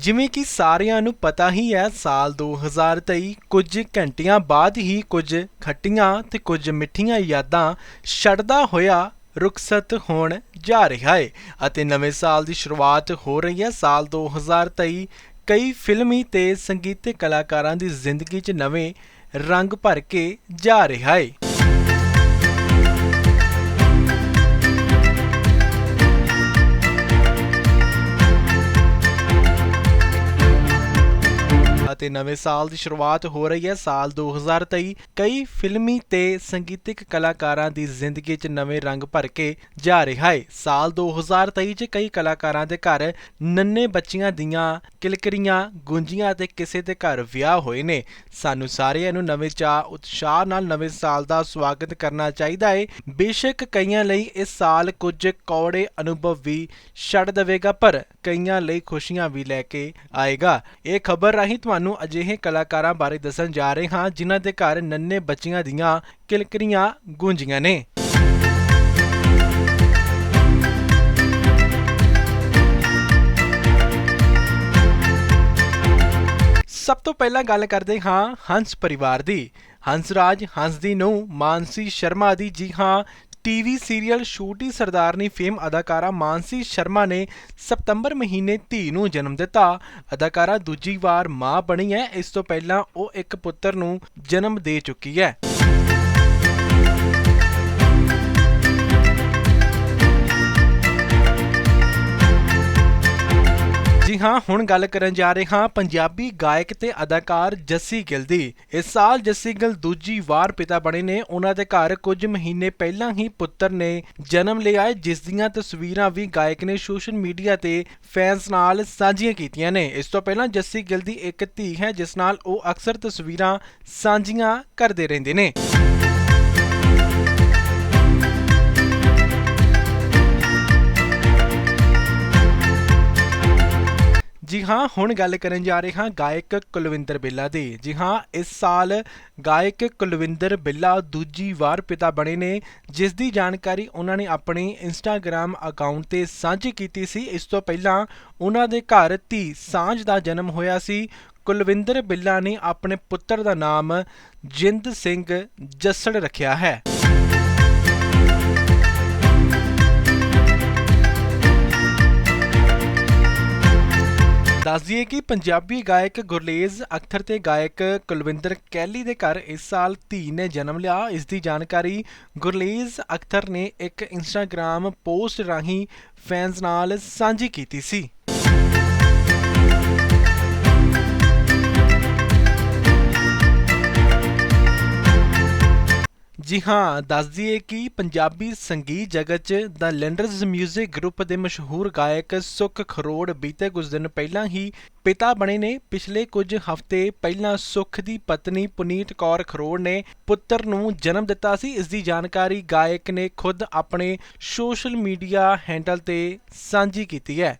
ਜਿਵੇਂ ਕਿ ਸਾਰਿਆਂ ਨੂੰ ਪਤਾ ਹੀ ਹੈ, ਸਾਲ 2023 ਕੁਝ ਘੰਟਿਆਂ ਬਾਅਦ ਹੀ ਕੁਝ ਖੱਟੀਆਂ ਤੇ ਕੁਝ ਮਿੱਠੀਆਂ ਯਾਦਾਂ ਛੱਡਦਾ ਹੋਇਆ ਰੁਖਸਤ ਹੋਣ ਜਾ ਰਿਹਾ ਹੈ ਅਤੇ ਨਵੇਂ ਸਾਲ ਦੀ ਸ਼ੁਰੂਆਤ ਹੋ ਰਹੀ ਹੈ। ਸਾਲ 2023 ਕਈ ਫਿਲਮੀ ਤੇ ਸੰਗੀਤਕ ਕਲਾਕਾਰਾਂ ਦੀ ਜ਼ਿੰਦਗੀ 'ਚ ਨਵੇਂ ਰੰਗ ਭਰ ਕੇ ਜਾ ਰਿਹਾ ਹੈ ਅਤੇ ਨਵੇਂ ਸਾਲ ਦੀ ਸ਼ੁਰੂਆਤ ਹੋ ਰਹੀ ਹੈ। ਸਾਲ 2023 ਕਈ ਫਿਲਮੀ ਤੇ ਸੰਗੀਤਿਕ ਕਲਾਕਾਰਾਂ ਦੀ ਜ਼ਿੰਦਗੀ 'ਚ ਨਵੇਂ ਰੰਗ ਭਰ ਕੇ ਜਾ ਰਿਹਾ ਹੈ। ਸਾਲ 2023 'ਚ ਕਈ ਕਲਾਕਾਰਾਂ ਦੇ ਘਰ ਨੰਨੇ ਬੱਚੀਆਂ ਦੀਆਂ ਕਿਲਕਰੀਆਂ ਗੂੰਜੀਆਂ ਤੇ ਕਿਸੇ ਦੇ ਘਰ ਵਿਆਹ ਹੋਏ ਨੇ। ਸਾਨੂੰ ਸਾਰਿਆਂ ਨੂੰ ਨਵੇਂ ਚਾਹ ਉਤਸ਼ਾਹ ਨਾਲ ਨਵੇਂ ਸਾਲ ਦਾ ਸਵਾਗਤ ਕਰਨਾ ਚਾਹੀਦਾ ਹੈ। ਬੇਸ਼ੱਕ ਕਈਆਂ ਲਈ ਇਸ ਸਾਲ ਕੁਝ ਕੌੜੇ ਅਨੁਭਵ ਵੀ ਛੱਡ ਦੇਵੇਗਾ, ਪਰ ਕਈਆਂ ਲਈ ਖੁਸ਼ੀਆਂ ਵੀ ਲੈ ਕੇ ਆਏਗਾ। ਇਹ ਖਬਰ ਰਾਹੀਂ ਤੁਹਾਨੂੰ ਅਜਿਹੇ ਕਲਾਕਾਰਾਂ ਬਾਰੇ ਦੱਸਣ ਜਾ ਰਹੇ ਹਾਂ, ਜਿਨ੍ਹਾਂ ਦੇ ਘਰ ਨੰਨੇ ਬੱਚੀਆਂ ਦੀਆਂ ਕਿਲਕਰੀਆਂ ਗੂੰਜੀਆਂ ਨੇ। ਸਭ ਤੋਂ ਪਹਿਲਾਂ ਗੱਲ ਕਰਦੇ ਹਾਂ ਹੰਸ ਪਰਿਵਾਰ ਦੀ। ਹੰਸਰਾਜ ਹੰਸ ਦੀ ਨੂੰ ਮਾਨਸੀ ਸ਼ਰਮਾ ਦੀ। ਜੀ ਹਾਂ ਟੀਵੀ ਸੀਰੀਅਲ ਛੋਟੀ ਸਰਦਾਰਨੀ ਫੇਮ ਅਦਾਕਾਰਾ ਮਾਨਸੀ ਸ਼ਰਮਾ ਨੇ ਸਤੰਬਰ ਮਹੀਨੇ ਧੀ ਨੂੰ ਜਨਮ ਦਿੱਤਾ। ਅਦਾਕਾਰਾ ਦੂਜੀ ਵਾਰ ਮਾਂ ਬਣੀ ਹੈ। ਇਸ ਤੋਂ ਪਹਿਲਾਂ ਉਹ ਇੱਕ ਪੁੱਤਰ ਨੂੰ ਜਨਮ ਦੇ ਚੁੱਕੀ ਹੈ। ਹਾਂ, ਹੁਣ ਗੱਲ ਕਰਨ ਜਾ ਰਹੇ ਹਾਂ ਪੰਜਾਬੀ ਗਾਇਕ ਤੇ ਅਦਾਕਾਰ ਜੱਸੀ ਗਿੱਲ ਦੀ। ਇਸ ਸਾਲ ਜੱਸੀ ਗਿੱਲ ਦੂਜੀ ਵਾਰ ਪਿਤਾ ਬਣੇ ਨੇ। ਉਹਨਾਂ ਦੇ ਘਰ ਕੁਝ ਮਹੀਨੇ ਪਹਿਲਾਂ ਹੀ ਪੁੱਤਰ ਨੇ ਜਨਮ ਲਿਆ ਹੈ, ਜਿਸ ਦੀਆਂ ਤਸਵੀਰਾਂ ਵੀ ਗਾਇਕ ਨੇ ਸੋਸ਼ਲ ਮੀਡੀਆ ਤੇ ਫੈਨਸ ਨਾਲ ਸਾਂਝੀਆਂ ਕੀਤੀਆਂ ਨੇ। ਇਸ ਤੋਂ ਪਹਿਲਾਂ ਜੱਸੀ ਗਿੱਲ ਦੀ ਇੱਕ ਧੀ ਹੈ, ਜਿਸ ਨਾਲ ਉਹ ਅਕਸਰ ਤਸਵੀਰਾਂ ਸਾਂਝੀਆਂ ਕਰਦੇ ਰਹਿੰਦੇ ਨੇ। ਜੀ ਹਾਂ, ਹੁਣ ਗੱਲ ਕਰਨ ਜਾ ਰਹੇ ਹਾਂ ਗਾਇਕ ਕੁਲਵਿੰਦਰ ਬਿੱਲਾ ਦੀ। ਜੀ ਹਾਂ, ਇਸ ਸਾਲ ਗਾਇਕ ਕੁਲਵਿੰਦਰ ਬਿੱਲਾ ਦੂਜੀ ਵਾਰ ਪਿਤਾ ਬਣੇ ਨੇ, ਜਿਸ ਦੀ ਜਾਣਕਾਰੀ ਉਹਨਾਂ ਨੇ ਆਪਣੇ ਇੰਸਟਾਗ੍ਰam ਅਕਾਊਂਟ ਤੇ ਸਾਂਝੀ ਕੀਤੀ ਸੀ। ਇਸ ਤੋਂ ਪਹਿਲਾਂ ਉਹਨਾਂ ਦੇ ਘਰ ਧੀ ਸਾਂਝ ਦਾ ਜਨਮ ਹੋਇਆ ਸੀ। ਕੁਲਵਿੰਦਰ ਬਿੱਲਾ ਨੇ ਆਪਣੇ ਪੁੱਤਰ ਦਾ ਨਾਮ ਜਿੰਦ ਸਿੰਘ ਜੱਸੜ ਰੱਖਿਆ ਹੈ। ਦੱਸ ਦਈਏ ਕਿ ਪੰਜਾਬੀ ਗਾਇਕ ਗੁਰਲੇਜ਼ ਅਖਤਰ ਤੇ ਗਾਇਕ ਕੁਲਵਿੰਦਰ ਕੈਲੀ ਦੇ ਘਰ ਇਸ ਸਾਲ ਧੀ ਨੇ ਜਨਮ ਲਿਆ। ਇਸ ਦੀ ਜਾਣਕਾਰੀ ਗੁਰਲੇਜ਼ ਅਖਤਰ ਨੇ ਇੱਕ ਇੰਸਟਾਗ੍ਰam ਪੋਸਟ ਰਾਹੀਂ ਫੈਨਸ ਨਾਲ ਸਾਂਝੀ ਕੀਤੀ ਸੀ। ਜੀ ਹਾਂ, ਦੱਸ ਦਈਏ ਕਿ ਪੰਜਾਬੀ ਸੰਗੀਤ ਜਗਤ 'ਚ ਦ ਲੈਂਡਰਜ਼ 뮤직 ਗਰੁੱਪ ਦੇ ਮਸ਼ਹੂਰ ਗਾਇਕ ਸੁਖ ਖਰੋੜ ਬੀਤੇ ਕੁਝ ਦਿਨ ਪਹਿਲਾਂ ਹੀ ਪਿਤਾ ਬਣੇ ਨੇ। ਪਿਛਲੇ ਕੁਝ ਹਫ਼ਤੇ ਪਹਿਲਾਂ ਸੁਖ ਦੀ ਪਤਨੀ ਪੁਨੀਤ ਕੌਰ ਖਰੋੜ ਨੇ ਪੁੱਤਰ ਨੂੰ ਜਨਮ ਦਿੱਤਾ ਸੀ। ਇਸ ਦੀ ਜਾਣਕਾਰੀ ਗਾਇਕ ਨੇ ਖੁਦ ਆਪਣੇ ਸੋਸ਼ਲ ਮੀਡੀਆ ਹੈਂਡਲ ਤੇ ਸਾਂਝੀ ਕੀਤੀ ਹੈ।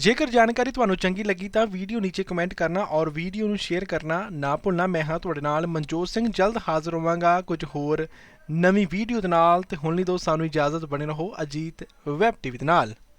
ਜੇਕਰ ਜਾਣਕਾਰੀ ਤੁਹਾਨੂੰ ਚੰਗੀ ਲੱਗੀ ਤਾਂ ਵੀਡੀਓ ਨੀਚੇ ਕਮੈਂਟ ਕਰਨਾ ਔਰ ਵੀਡੀਓ ਨੂੰ ਸ਼ੇਅਰ ਕਰਨਾ ਨਾ ਭੁੱਲਣਾ। ਮੈਂ ਹਾਂ ਤੁਹਾਡੇ ਨਾਲ ਮਨਜੋਤ ਸਿੰਘ। ਜਲਦ ਹਾਜ਼ਰ ਹੋਵਾਂਗਾ ਕੁਝ ਹੋਰ ਨਵੀਂ ਵੀਡੀਓ ਦੇ ਨਾਲ। ਤੇ ਹੁਣ ਲਈ ਦੋ ਸਾਨੂੰ ਇਜਾਜ਼ਤ, ਬਣੇ ਰਹੋ ਅਜੀਤ ਵੈਬ ਟੀਵੀ ਦੇ ਨਾਲ।